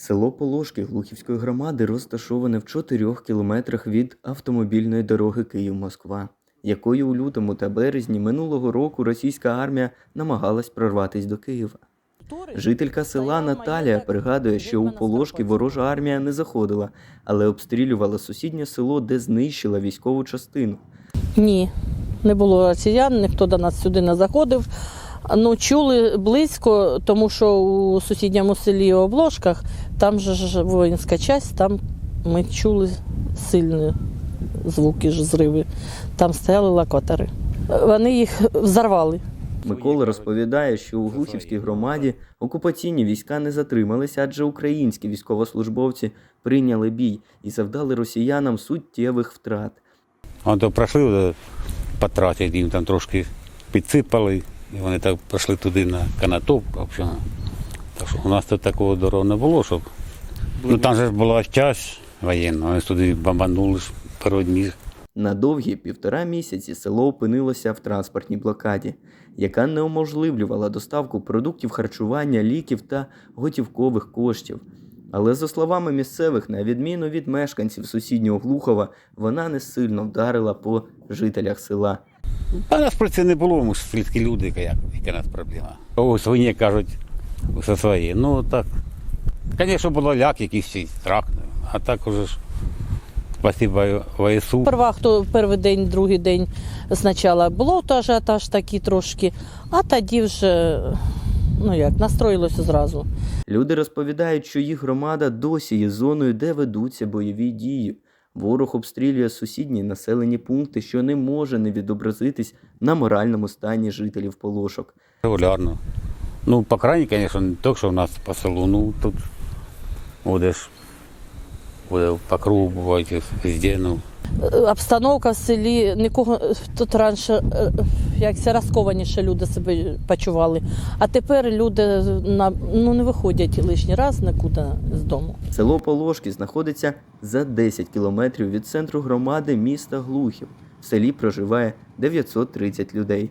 Село Полошки Глухівської громади розташоване в 4 кілометрах від автомобільної дороги Київ-Москва, якою у лютому та березні минулого року російська армія намагалась прорватися до Києва. Жителька села Наталія пригадує, що у Полошки ворожа армія не заходила, але обстрілювала сусіднє село, де знищила військову частину. Ні, не було росіян, ніхто до нас сюди не заходив. Ну, чули близько, тому що у сусідньому селі Обложках, там же ж воїнська часть, там ми чули сильні звуки ж зриви. Там стояли локатори. Вони їх взорвали. Микола розповідає, що у Глухівській громаді окупаційні війська не затрималися, адже українські військовослужбовці прийняли бій і завдали росіянам суттєвих втрат. А то пройшли е, їм там трошки підсипали, і вони так пройшли туди на канатоп. в. Так що у нас тут такого дорогу не було, щоб. Ну там же ж була час воєнна, вони туди бомбанули пару днів. На довгі півтора місяці село опинилося в транспортній блокаді, яка неуможливлювала доставку продуктів харчування, ліків та готівкових коштів. Але за словами місцевих, на відміну від мешканців сусіднього Глухова, вона не сильно вдарила по жителях села. А нас про це не було, ми ж сільські люди, яка, як, яка нас проблема. О, свині кажуть, все своє. Ну так. Звісно, було ляк, якийсь страх, а так уже ж. Спасибо ВСУ. Перва, хто перший день, другий день спочатку було то ажіотаж такий трошки, а тоді вже ну як, настроїлося зразу. Люди розповідають, що їх громада досі є зоною, де ведуться бойові дії. Ворог обстрілює сусідні населені пункти, що не може не відобразитись на моральному стані жителів Полошок. Регулярно. Ну, по крайні, звісно, не то, що в нас по селу, ну тут буде буде по кругу буває везде, ну. Е, Обстановка в селі нікого е, тут раніше е, якся розкованіше люди себе почували. А тепер люди на ну не виходять лишній раз нікуди з дому. Село Положки знаходиться за 10 кілометрів від центру громади міста Глухів. В селі проживає 930 людей.